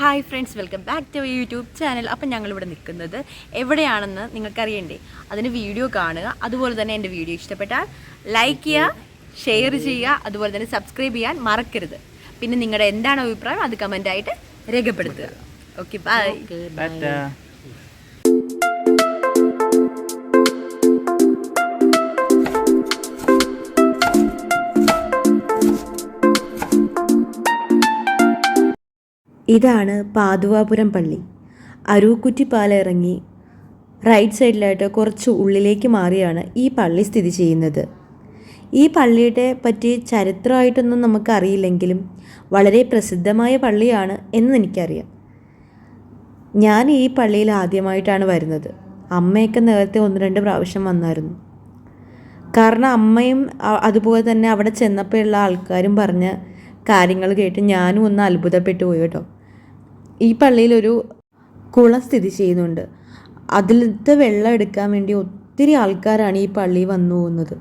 Hi friends welcome back to YouTube channel അപ്പം ഞങ്ങളിവിടെ നിൽക്കുന്നത് എവിടെയാണെന്ന് നിങ്ങൾക്കറിയണ്ടേ? അതിന് വീഡിയോ കാണുക. അതുപോലെ തന്നെ എന്റെ വീഡിയോ ഇഷ്ടപ്പെട്ടാൽ ലൈക്ക് ചെയ്യുക ഷെയർ ചെയ്യുക അതുപോലെ തന്നെ സബ്സ്ക്രൈബ് ചെയ്യാൻ മറക്കരുത്. പിന്നെ നിങ്ങളുടെ എന്താണ് അഭിപ്രായം? അത് കമന്റായിട്ട് രേഖപ്പെടുത്തുക. ഓക്കെ ബൈ ഇതാണ് പാതുവാപുരം പള്ളി. അരൂക്കുറ്റിപ്പാല ഇറങ്ങി റൈറ്റ് സൈഡിലായിട്ട് കുറച്ച് ഉള്ളിലേക്ക് മാറിയാണ് ഈ പള്ളി സ്ഥിതി ചെയ്യുന്നത്. ഈ പള്ളിയുടെ പറ്റി ചരിത്രമായിട്ടൊന്നും നമുക്കറിയില്ലെങ്കിലും വളരെ പ്രസിദ്ധമായ പള്ളിയാണ് എന്ന് എനിക്കറിയാം. ഞാൻ ഈ പള്ളിയിൽ ആദ്യമായിട്ടാണ് വരുന്നത്. അമ്മയൊക്കെ നേരത്തെ ഒന്ന് രണ്ട് പ്രാവശ്യം വന്നായിരുന്നു. കാരണം അമ്മയും അതുപോലെ തന്നെ അവിടെ ചെന്നപ്പോഴുള്ള ആൾക്കാരും പറഞ്ഞ കാര്യങ്ങൾ കേട്ട് ഞാനും ഒന്ന് അത്ഭുതപ്പെട്ടു പോയി കേട്ടോ. ഈ പള്ളിയിലൊരു കുളം സ്ഥിതി ചെയ്യുന്നുണ്ട്. അതിലത്തെ വെള്ളം എടുക്കാൻ വേണ്ടി ഒത്തിരി ആൾക്കാരാണ് ഈ പള്ളി വന്നു പോകുന്നത്.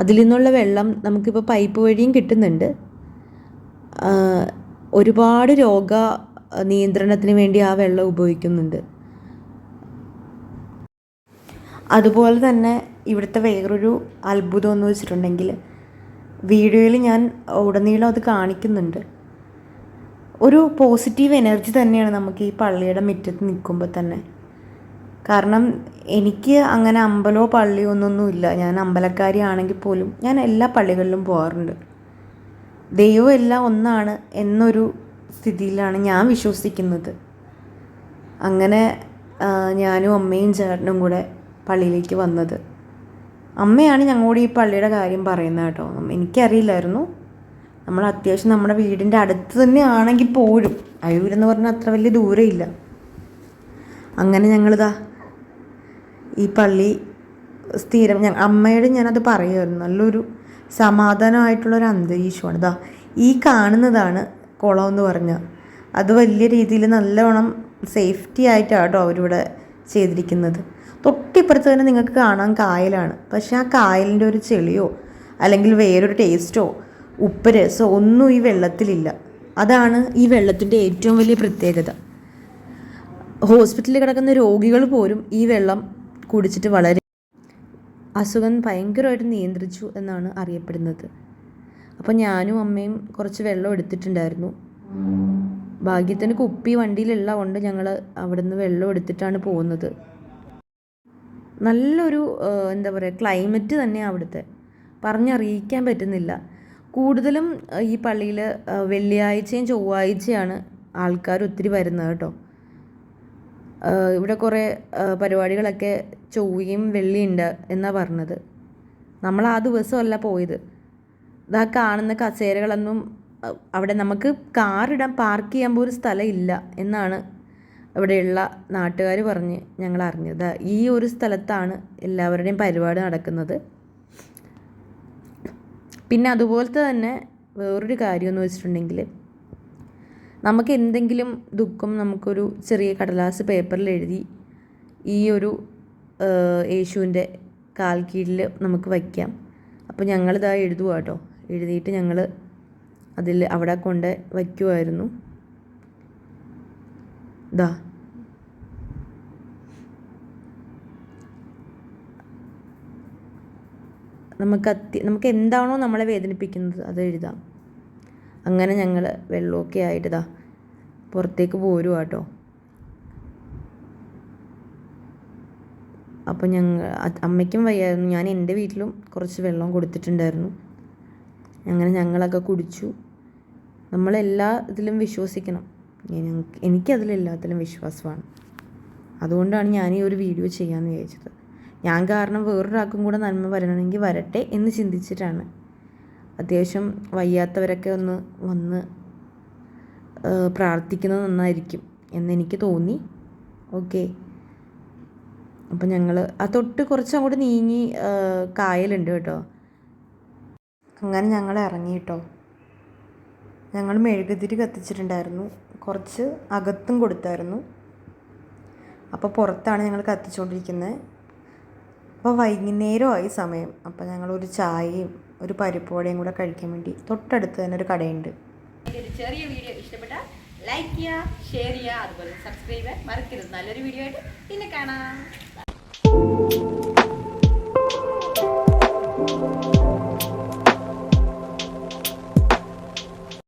അതിൽ നിന്നുള്ള വെള്ളം നമുക്കിപ്പോൾ പൈപ്പ് വഴിയും കിട്ടുന്നുണ്ട്. ഒരുപാട് രോഗ നിയന്ത്രണത്തിന് വേണ്ടി ആ വെള്ളം ഉപയോഗിക്കുന്നുണ്ട്. അതുപോലെ തന്നെ ഇവിടുത്തെ വേറൊരു അത്ഭുതം എന്ന് വെച്ചിട്ടുണ്ടെങ്കിൽ വീഡിയോയിൽ ഞാൻ ഉടനീളം അത് കാണിക്കുന്നുണ്ട്. ഒരു പോസിറ്റീവ് എനർജി തന്നെയാണ് നമുക്ക് ഈ പള്ളിയുടെ മുറ്റത്ത് നിൽക്കുമ്പോൾ തന്നെ. കാരണം എനിക്ക് അങ്ങനെ അമ്പലമോ പള്ളിയോ ഒന്നൊന്നും ഇല്ല. ഞാൻ അമ്പലക്കാരി ആണെങ്കിൽ പോലും ഞാൻ എല്ലാ പള്ളികളിലും പോകാറുണ്ട് ദൈവം എല്ലാം ഒന്നാണ് എന്നൊരു സ്ഥിതിയിലാണ് ഞാൻ വിശ്വസിക്കുന്നത്. അങ്ങനെ ഞാനും അമ്മയും ചേട്ടനും കൂടെ പള്ളിയിലേക്ക് വന്നത്. അമ്മയാണ് ഞങ്ങളോട് ഈ പള്ളിയുടെ കാര്യം പറയുന്നത് കേട്ടോ. എനിക്കറിയില്ലായിരുന്നു. നമ്മൾ അത്യാവശ്യം നമ്മുടെ വീടിന്റെ അടുത്ത് തന്നെ ആണെങ്കിൽ പോലും അയൂരെന്ന് പറഞ്ഞാൽ അത്ര വലിയ ദൂരമില്ല അങ്ങനെ ഞങ്ങളിതാ ഈ പള്ളി സ്ഥിരം ഞാൻ അമ്മയോട് ഞാനത് പറയുമായിരുന്നു നല്ലൊരു സമാധാനമായിട്ടുള്ളൊരു അന്തരീക്ഷമാണ്. ഇതാ ഈ കാണുന്നതാണ് കുളം എന്ന് പറഞ്ഞാൽ അത് വലിയ രീതിയിൽ നല്ലവണ്ണം സേഫ്റ്റി ആയിട്ടാണ് കേട്ടോ അവരിവിടെ ചെയ്തിരിക്കുന്നത്. തൊട്ടിപ്പുറത്ത് തന്നെ നിങ്ങൾക്ക് കാണാൻ കായലാണ്. പക്ഷേ ആ കായലിന്റെ ഒരു ചെളിയോ അല്ലെങ്കിൽ വേറൊരു ടേസ്റ്റോ ഉപ്പ് സോ ഒന്നും ഈ വെള്ളത്തിലില്ല. അതാണ് ഈ വെള്ളത്തിന്റെ ഏറ്റവും വലിയ പ്രത്യേകത. ഹോസ്പിറ്റലിൽ കിടക്കുന്ന രോഗികൾ പോലും ഈ വെള്ളം കുടിച്ചിട്ട് വളരെ അസുഖം ഭയങ്കരമായിട്ട് നിയന്ത്രിച്ചു എന്നാണ് അറിയപ്പെടുന്നത്. അപ്പോൾ ഞാനും അമ്മയും കുറച്ച് വെള്ളം എടുത്തിട്ടുണ്ടായിരുന്നു. ഭാഗ്യത്തിന് കുപ്പി വണ്ടിയിലുള്ള കൊണ്ട് ഞങ്ങൾ അവിടുന്ന് വെള്ളം എടുത്തിട്ടാണ് പോകുന്നത്. നല്ലൊരു എന്താ പറയുക ക്ലൈമറ്റ് തന്നെയാണ് അവിടുത്തെ. പറഞ്ഞറിയിക്കാൻ പറ്റുന്നില്ല. കൂടുതലും ഈ പള്ളിയിൽ വെള്ളിയാഴ്ചയും ചൊവ്വാഴ്ചയാണ് ആൾക്കാർ ഒത്തിരി വരുന്നത് കേട്ടോ. ഇവിടെ കുറേ പരിപാടികളൊക്കെ ചൊവ്വയും വെള്ളിയുണ്ട് എന്നാണ് പറഞ്ഞത്. നമ്മൾ ആ ദിവസമല്ല പോയത്. ഇതാ കാണുന്ന കസേരകളൊന്നും അവിടെ നമുക്ക് കാറിടാൻ പാർക്ക് ചെയ്യാൻ പോലും സ്ഥലമില്ല എന്നാണ് ഇവിടെയുള്ള നാട്ടുകാർ പറഞ്ഞ് ഞങ്ങൾ അറിഞ്ഞത് ഈ ഒരു സ്ഥലത്താണ് എല്ലാവരുടെയും പരിപാടി നടക്കുന്നത്. പിന്നെ അതുപോലത്തെ തന്നെ വേറൊരു കാര്യം എന്ന് വെച്ചിട്ടുണ്ടെങ്കിൽ നമുക്ക് എന്തെങ്കിലും ദുഃഖം നമുക്കൊരു ചെറിയ കടലാസ് പേപ്പറിൽ എഴുതി ഈ ഒരു യേശുവിന്റെ കാൽ കീഴിൽ നമുക്ക് വയ്ക്കാം. അപ്പോൾ ഞങ്ങളിതാ എഴുതുക കേട്ടോ എഴുതിയിട്ട് ഞങ്ങൾ അതിൽ അവിടെ കൊണ്ട് വയ്ക്കുമായിരുന്നു ഇതാ നമുക്ക് അത്യ നമുക്ക് എന്താണോ നമ്മളെ വേദനിപ്പിക്കുന്നത് അത് എഴുതാം. അങ്ങനെ ഞങ്ങൾ വെള്ളമൊക്കെ ആയിട്ട് ഇതാ പുറത്തേക്ക് പോരുക കേട്ടോ. അപ്പോൾ ഞങ്ങൾ അമ്മയ്ക്കും വയ്യായിരുന്നു. ഞാൻ എന്റെ വീട്ടിലും കുറച്ച് വെള്ളം കൊടുത്തിട്ടുണ്ടായിരുന്നു. അങ്ങനെ ഞങ്ങളൊക്കെ കുടിച്ചു. നമ്മളെല്ലാ ഇതിലും വിശ്വസിക്കണം. ഞങ്ങൾക്ക് എനിക്കതിലെല്ലാത്തിലും വിശ്വാസമാണ്. അതുകൊണ്ടാണ് ഞാൻ ഈ ഒരു വീഡിയോ ചെയ്യാമെന്ന് വിചാരിച്ചത്. ഞാൻ കാരണം വേറൊരാൾക്കും കൂടെ നന്മ വരണമെങ്കിൽ വരട്ടെ എന്ന് ചിന്തിച്ചിട്ടാണ്. അത്യാവശ്യം വയ്യാത്തവരൊക്കെ ഒന്ന് വന്ന് പ്രാർത്ഥിക്കുന്നത് നന്നായിരിക്കും എന്നെനിക്ക് തോന്നി. ഓക്കെ. അപ്പം ഞങ്ങൾ ആ തൊട്ട് കുറച്ച് അങ്ങോട്ട് നീങ്ങി കായലുണ്ട് കേട്ടോ. അങ്ങനെ ഞങ്ങൾ ഇറങ്ങി കേട്ടോ. ഞങ്ങൾ മെഴുകുതിരി കത്തിച്ചിട്ടുണ്ടായിരുന്നു. കുറച്ച് അകത്തും കൊടുത്തായിരുന്നു. അപ്പോൾ പുറത്താണ് ഞങ്ങൾ കത്തിച്ചുകൊണ്ടിരിക്കുന്നത് അപ്പോൾ വൈകുന്നേരമായി സമയം. അപ്പോൾ ഞങ്ങൾ ഒരു ചായയും ഒരു പരിപ്പോടയും കൂടെ കഴിക്കാൻ വേണ്ടി തൊട്ടടുത്ത് തന്നെ ഒരു കടയുണ്ട്. ചെറിയ വീഡിയോ ഇഷ്ടപ്പെട്ടാൽ ലൈക്ക് ചെയ്യുക ഷെയർ ചെയ്യുക അതുപോലെ സബ്സ്ക്രൈബ് മറക്കരുത്. നല്ലൊരു വീഡിയോ ആയിട്ട് പിന്നെ കാണാം.